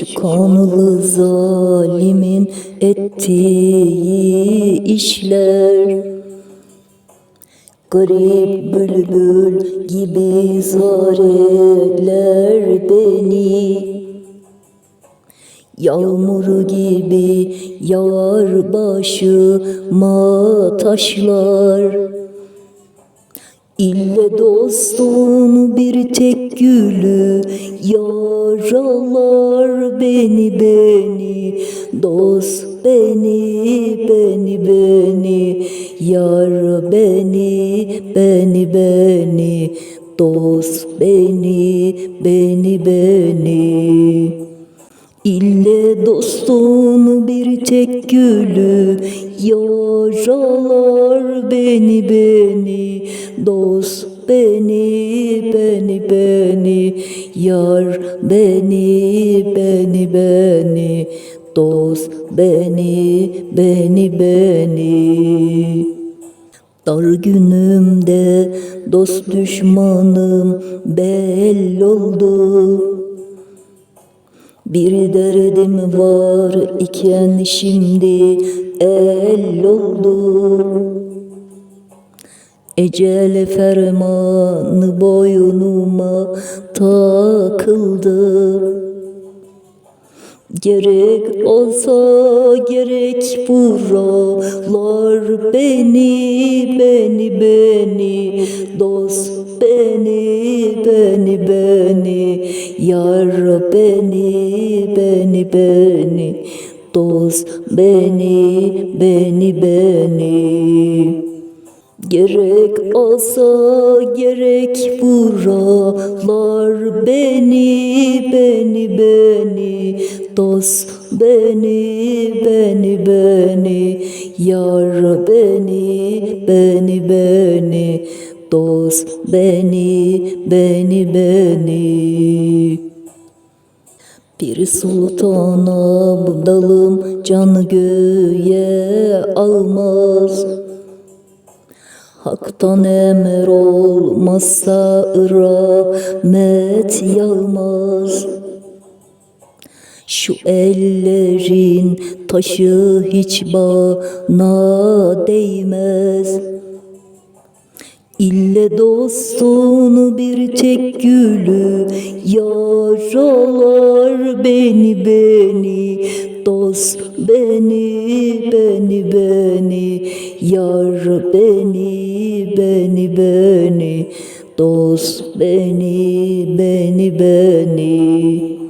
Şu kanlı zalimin ettiği işler. Garip bülbül gibi zareler beni. Yağmur gibi yağar başıma taşlar İlle dostun bir tek gülü Yaralar beni beni Dost beni beni beni Yar beni beni beni Dost beni beni beni. İlle dostun bir tek gülü Yaralar beni beni Dost beni beni beni Yar beni beni beni. Dost beni beni beni. Dar günümde dost düşmanım belli oldu. Bir derdim var iken şimdi el oldu Ecel fermanı boynuma takıldı. Gerek olsa gerek buralar beni beni beni dost beni beni beni yar beni beni beni dost beni beni beni Gerek olsa gerek buralar beni beni beni dost beni beni beni yar beni beni beni dost beni beni beni. Bir sultana budalım can göğe almaz Hak'tan emir olmazsa rahmet yağmaz. Şu ellerin taşı hiç bana değmez. İlle dostun bir tek gülü Yaralar beni beni. Dost beni beni beni. Yar beni beni beni. Dost beni beni beni.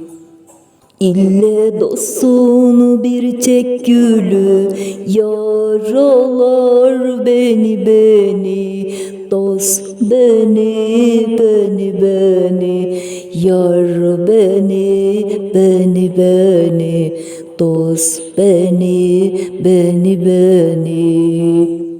İlle dostun bir tek gülü. Yaralar beni beni. Dost beni beni beni. Yar beni beni beni. Dost beni beni beni